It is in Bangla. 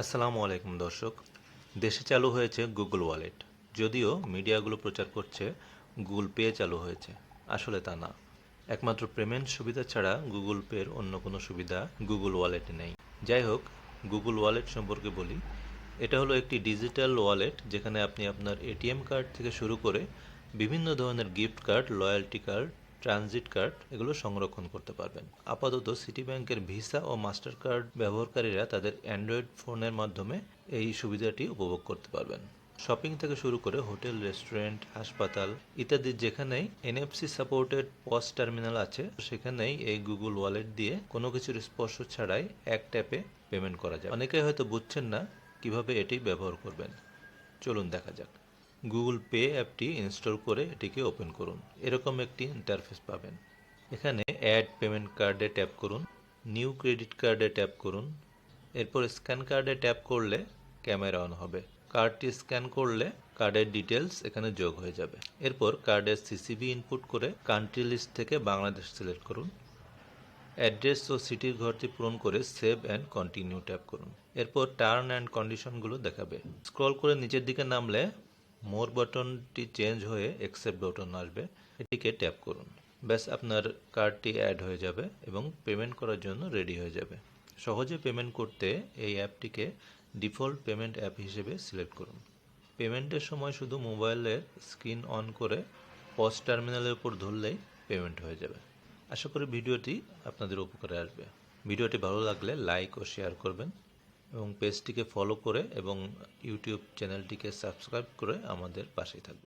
আসসালামু আলাইকুম দর্শক। দেশে চালু হয়েছে গুগল ওয়ালেট যদিও মিডিয়াগুলো প্রচার করছে গুগল পে চালু হয়েছে। আসলে তা না। একমাত্র পেমেন্ট সুবিধা ছাড়া গুগল পের অন্য কোনো সুবিধা গুগল ওয়ালেটে নেই। যাই হোক গুগল ওয়ালেট সম্পর্কে বলি। এটা হলো একটি ডিজিটাল ওয়ালেট যেখানে আপনি আপনার এটিএম কার্ড থেকে শুরু করে বিভিন্ন ধরনের gift card loyalty card transit card এগুলো সংরক্ষণ করতে পারবেন। আপাতত সিটি ব্যাংকের ভিসা ও মাস্টার কার্ড ব্যবহারকারীরা তাদের অ্যান্ড্রয়েড ফোনের মাধ্যমে এই সুবিধাটি উপভোগ করতে পারবেন। শপিং থেকে শুরু করে হোটেল, রেস্টুরেন্ট, হাসপাতাল ইত্যাদি যেখানেই এনএফসি সাপোর্টেড পস টার্মিনাল আছে, সেখানেই এই গুগল ওয়ালেট দিয়ে কোনো কিছুর স্পর্শ ছাড়াই এক ট্যাপে পেমেন্ট করা যায়। অনেকেই হয়তো বুঝছেন না কীভাবে এটি ব্যবহার করবেন। চলুন দেখা যাক। গুগল পে অ্যাপটি ইনস্টল করে এটিকে ওপেন করুন। এরকম একটি ইন্টারফেস পাবেন। এখানে অ্যাড পেমেন্ট কার্ডে ট্যাপ করুন নিউ ক্রেডিট কার্ডে ট্যাপ করুন। এরপর স্ক্যান কার্ডে ট্যাপ করলে ক্যামেরা অন হবে। কার্ডটি স্ক্যান করলে কার্ডের ডিটেলস এখানে যোগ হয়ে যাবে। এরপর কার্ডের সিসিবি ইনপুট করে কান্ট্রি লিস্ট থেকে বাংলাদেশ সিলেক্ট করুন। অ্যাড্রেস ও সিটির ঘরটি পূরণ করে সেভ অ্যান্ড কন্টিনিউ ট্যাপ করুন। এরপর টার্ন অ্যান্ড কন্ডিশনগুলো দেখাবে। স্ক্রল করে নিচের দিকে নামলে মোর বাটনটি চেঞ্জ হয়ে অ্যাকসেপ্ট বাটন আসবে। এটিকে ট্যাপ করুন। ব্যাস, আপনার কার্ডটি অ্যাড হয়ে যাবে এবং পেমেন্ট করার জন্য রেডি হয়ে যাবে। সহজে পেমেন্ট করতে এই অ্যাপটিকে ডিফল্ট পেমেন্ট অ্যাপ হিসেবে সিলেক্ট করুন। পেমেন্টের সময় শুধু মোবাইলের স্ক্রিন অন করে পস টার্মিনালের উপর ধরলেই পেমেন্ট হয়ে যাবে। আশা করি ভিডিওটি আপনাদের উপকারে আসবে। ভিডিওটি ভালো লাগলে লাইক ও শেয়ার করবেন। এবং পেজটিকে ফলো করে এবং ইউটিউব চ্যানেলটিকে সাবস্ক্রাইব করে আমাদের পাশেই থাকবেন